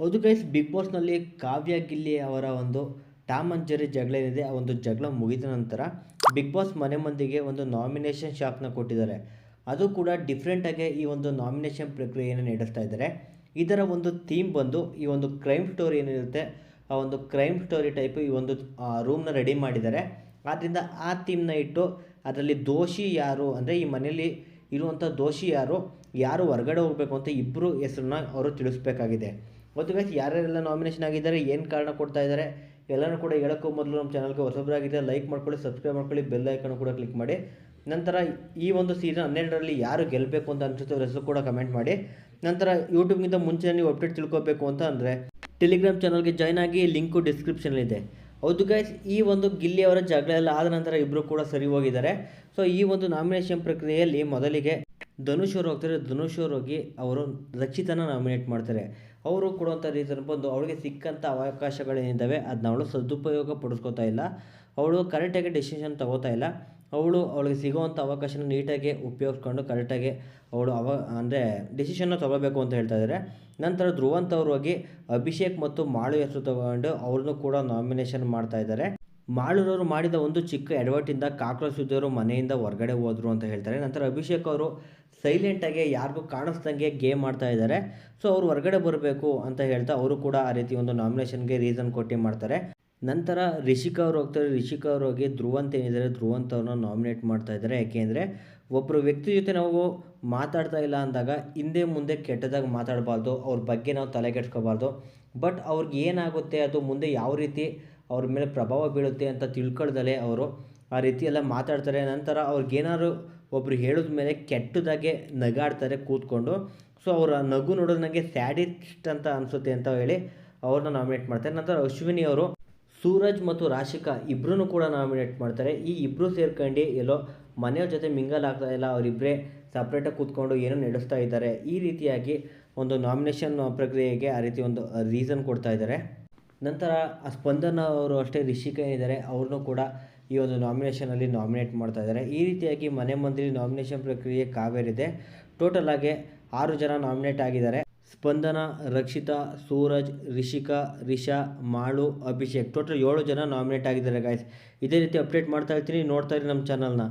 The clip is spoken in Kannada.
ಹೌದು ಗೈಸ್ ಬಿಗ್ ಬಾಸ್ನಲ್ಲಿ ಕಾವ್ಯ ಗಿಲ್ಲಿ ಅವರ ಒಂದು ಟಾಮ್ ಅಂಡ್ ಜೆರಿ ಜಗಳ ಏನಿದೆ, ಆ ಒಂದು ಜಗಳ ಮುಗಿದ ನಂತರ ಬಿಗ್ ಬಾಸ್ ಮನೆ ಮಂದಿಗೆ ಒಂದು ನಾಮಿನೇಷನ್ ಶಾಪ್ನ ಕೊಟ್ಟಿದ್ದಾರೆ. ಅದು ಕೂಡ ಡಿಫ್ರೆಂಟಾಗಿ ಈ ಒಂದು ನಾಮಿನೇಷನ್ ಪ್ರಕ್ರಿಯೆಯನ್ನು ನಡೆಸ್ತಾ ಇದ್ದಾರೆ. ಇದರ ಒಂದು ಥೀಮ್ ಬಂದು ಈ ಒಂದು ಕ್ರೈಮ್ ಸ್ಟೋರಿ ಏನಿರುತ್ತೆ, ಆ ಒಂದು ಕ್ರೈಮ್ ಸ್ಟೋರಿ ಟೈಪ್ ಈ ಒಂದು ರೂಮ್ನ ರೆಡಿ ಮಾಡಿದ್ದಾರೆ. ಆದ್ದರಿಂದ ಆ ಥೀಮ್ನ ಇಟ್ಟು ಅದರಲ್ಲಿ ದೋಷಿ ಯಾರು ಅಂದರೆ ಈ ಮನೆಯಲ್ಲಿ ಇರುವಂಥ ದೋಷಿ ಯಾರು ಯಾರು ಹೊರಗಡೆ ಹೋಗಬೇಕು ಅಂತ ಇಬ್ಬರು ಹೆಸರನ್ನ ಅವರು ತಿಳಿಸ್ಬೇಕಾಗಿದೆ. ಮತ್ತು ಗೈಸ್ ಯಾರ್ಯಾರೆಲ್ಲ ನಾಮಿನೇಷನ್ ಆಗಿದ್ದಾರೆ, ಏನು ಕಾರಣ ಕೊಡ್ತಾ ಇದ್ದಾರೆ ಎಲ್ಲರೂ ಕೂಡ ಹೇಳೋಕ್ಕೂ ಮೊದಲು ನಮ್ಮ ಚಾನಲ್ಗೆ ಹೊಸಬ್ರಾಗಿದ್ದರೆ ಲೈಕ್ ಮಾಡ್ಕೊಳ್ಳಿ ಸಬ್ಸ್ಕ್ರೈಬ್ ಮಾಡ್ಕೊಳ್ಳಿ ಬೆಲ್ ಐಕನ್ ಕೂಡ ಕ್ಲಿಕ್ ಮಾಡಿ. ನಂತರ ಈ ಒಂದು ಸೀಸನ್ ಹನ್ನೆರಡರಲ್ಲಿ ಯಾರು ಗೆಲ್ಲಬೇಕು ಅಂತ ಅನಿಸುತ್ತೆ ಅವ್ರ ಹೆಸರು ಕೂಡ ಕಮೆಂಟ್ ಮಾಡಿ. ನಂತರ ಯೂಟ್ಯೂಬ್ಗಿಂತ ಮುಂಚೆ ನೀವು ಅಪ್ಡೇಟ್ ತಿಳ್ಕೋಬೇಕು ಅಂತ ಅಂದರೆ ಟೆಲಿಗ್ರಾಮ್ ಚಾನಲ್ಗೆ ಜಾಯ್ನ್ ಆಗಿ ಲಿಂಕು ಡಿಸ್ಕ್ರಿಪ್ಷನಲ್ಲಿದೆ ಹೌದು ಗೈಸ್ ಈ ಒಂದು ಗಿಲ್ಲಿ ಅವರ ಜಗಳ ಎಲ್ಲ ಆದ ನಂತರ ಇಬ್ಬರು ಕೂಡ ಸರಿ ಹೋಗಿದ್ದಾರೆ. ಸೊ ಈ ಒಂದು ನಾಮಿನೇಷನ್ ಪ್ರಕ್ರಿಯೆಯಲ್ಲಿ ಮೊದಲಿಗೆ ಧನುಷ್ ಅವರು ಹೋಗ್ತಾರೆ. ಧನುಷ್ ಅವರು ಹೋಗಿ ಅವರು ರಕ್ಷಿತನ ನಾಮಿನೇಟ್ ಮಾಡ್ತಾರೆ. ಅವರು ಕೊಡುವಂಥ ರೀಸನ್ ಬಂದು ಅವಳಿಗೆ ಸಿಕ್ಕಂಥ ಅವಕಾಶಗಳೇನಿದ್ದಾವೆ ಅದನ್ನ ಅವಳು ಸದುಪಯೋಗ ಪಡಿಸ್ಕೋತಾ ಇಲ್ಲ. ಅವಳು ಕರೆಕ್ಟಾಗಿ ಡೆಸಿಷನ್ ತಗೋತಾ ಇಲ್ಲ. ಅವಳು ಅವಳಿಗೆ ಸಿಗುವಂಥ ಅವಕಾಶನ ನೀಟಾಗಿ ಉಪಯೋಗಿಸ್ಕೊಂಡು ಕರೆಕ್ಟಾಗಿ ಅವಳು ಅವ, ಅಂದರೆ ಡಿಸಿಷನ್ನ ತಗೋಬೇಕು ಅಂತ ಹೇಳ್ತಾ ಇದ್ದಾರೆ ನಂತರ ಧ್ರುವಂತ್ ಅವರು ಹೋಗಿ ಅಭಿಷೇಕ್ ಮತ್ತು ಮಾಳು ಹೆಸರು ತಗೊಂಡು ಅವ್ರನ್ನೂ ಕೂಡ ನಾಮಿನೇಷನ್ ಮಾಡ್ತಾ ಇದ್ದಾರೆ. ಮಾಳುರವರು ಮಾಡಿದ ಒಂದು ಚಿಕ್ಕ ಎಡವಟ್ಟಿಂದ ಕಾಕ್ರೋಚ್ ಸುದ್ದಿಯವರು ಮನೆಯಿಂದ ಹೊರಗಡೆ ಹೋದರು ಅಂತ ಹೇಳ್ತಾರೆ. ನಂತರ ಅಭಿಷೇಕ್ ಅವರು ಸೈಲೆಂಟಾಗಿ ಯಾರಿಗೂ ಕಾಣಿಸ್ದಂಗೆ ಗೇಮ್ ಮಾಡ್ತಾ ಇದ್ದಾರೆ. ಸೊ ಅವರು ಹೊರಗಡೆ ಬರಬೇಕು ಅಂತ ಹೇಳ್ತಾ ಅವರು ಕೂಡ ಆ ರೀತಿ ಒಂದು ನಾಮಿನೇಷನ್ಗೆ ರೀಸನ್ ಕೊಟ್ಟು ಮಾಡ್ತಾರೆ. ನಂತರ ರಿಷಿಕಾ ಅವರು ಹೋಗ್ತಾರೆ. ರಿಷಿಕಾ ಅವರು ಹೋಗಿ ಧ್ರುವಂತ ಏನಿದ್ದಾರೆ, ಧ್ರುವಂತ್ ಅವ್ರನ್ನ ನಾಮಿನೇಟ್ ಮಾಡ್ತಾ ಇದ್ದಾರೆ. ಯಾಕೆಂದರೆ ಒಬ್ಬರು ವ್ಯಕ್ತಿ ಜೊತೆ ನಾವು ಮಾತಾಡ್ತಾ ಇಲ್ಲ ಅಂದಾಗ ಹಿಂದೆ ಮುಂದೆ ಕೆಟ್ಟದಾಗಿ ಮಾತಾಡಬಾರ್ದು. ಅವ್ರ ಬಗ್ಗೆ ನಾವು ತಲೆ ಕೆಡ್ಸ್ಕೋಬಾರ್ದು ಬಟ್ ಅವ್ರಿಗೆ ಏನಾಗುತ್ತೆ, ಅದು ಮುಂದೆ ಯಾವ ರೀತಿ ಅವ್ರ ಮೇಲೆ ಪ್ರಭಾವ ಬೀಳುತ್ತೆ ಅಂತ ತಿಳ್ಕೊಳ್ದಲೆ ಅವರು ಆ ರೀತಿ ಎಲ್ಲ ಮಾತಾಡ್ತಾರೆ. ನಂತರ ಅವ್ರಿಗೇನಾದ್ರು ಒಬ್ರು ಹೇಳಿದ ಮೇಲೆ ಕೆಟ್ಟದಾಗೆ ನಗಾಡ್ತಾರೆ ಕೂತ್ಕೊಂಡು. ಸೊ ಅವರ ನಗು ನೋಡೋದು ನನಗೆ ಸ್ಯಾಡಿಸ್ಟ್ ಅಂತ ಅನಿಸುತ್ತೆ ಅಂತ ಹೇಳಿ ಅವ್ರನ್ನ ನಾಮಿನೇಟ್ ಮಾಡ್ತಾರೆ. ನಂತರ ಅಶ್ವಿನಿ ಅವರು ಸೂರಜ್ ಮತ್ತು ರಾಶಿಕಾ ಇಬ್ಬರೂ ಕೂಡ ನಾಮಿನೇಟ್ ಮಾಡ್ತಾರೆ. ಈ ಇಬ್ಬರು ಸೇರ್ಕೊಂಡು ಎಲ್ಲೋ ಮನೆಯವ್ರ ಜೊತೆ ಮಿಂಗಲ್ ಆಗ್ತಾ ಇಲ್ಲ. ಅವರಿಬ್ಬರೇ ಸಪ್ರೇಟಾಗಿ ಕೂತ್ಕೊಂಡು ಏನೋ ನಡೆಸ್ತಾ ಇದ್ದಾರೆ. ಈ ರೀತಿಯಾಗಿ ಒಂದು ನಾಮಿನೇಷನ್ ಪ್ರಕ್ರಿಯೆಗೆ ಆ ರೀತಿ ಒಂದು ರೀಸನ್ ಕೊಡ್ತಾ ಇದ್ದಾರೆ. ನಂತರ ಸ್ಪಂದನ ಅವರು ಅಷ್ಟೇ ರಿಷಿಕಾ ಏನಿದ್ದಾರೆ ಅವ್ರನ್ನೂ ಕೂಡ ಈ ಒಂದು ನಾಮಿನೇಷನಲ್ಲಿ ನಾಮಿನೇಟ್ ಮಾಡ್ತಾ ಇದ್ದಾರೆ. ಈ ರೀತಿಯಾಗಿ ಮನೆ ಮಂದಿರಿ ನಾಮಿನೇಷನ್ ಪ್ರಕ್ರಿಯೆ ಕಾವೇರಿದೆ. ಟೋಟಲ್ ಆಗಿ ಆರು ಜನ ನಾಮಿನೇಟ್ ಆಗಿದ್ದಾರೆ. ಸ್ಪಂದನ, ರಕ್ಷಿತಾ, ಸೂರಜ್, ರಿಷಿಕಾ, ರಿಷಾ, ಮಾಳು, ಅಭಿಷೇಕ್ ಟೋಟಲ್ ಏಳು ಜನ ನಾಮಿನೇಟ್ ಆಗಿದ್ದಾರೆ ಗಾಯ್ಸ್ ಇದೇ ರೀತಿ ಅಪ್ಡೇಟ್ ಮಾಡ್ತಾ ಇರ್ತೀನಿ. ನೋಡ್ತಾ ಇರಿ ನಮ್ಮ ಚಾನಲ್ನ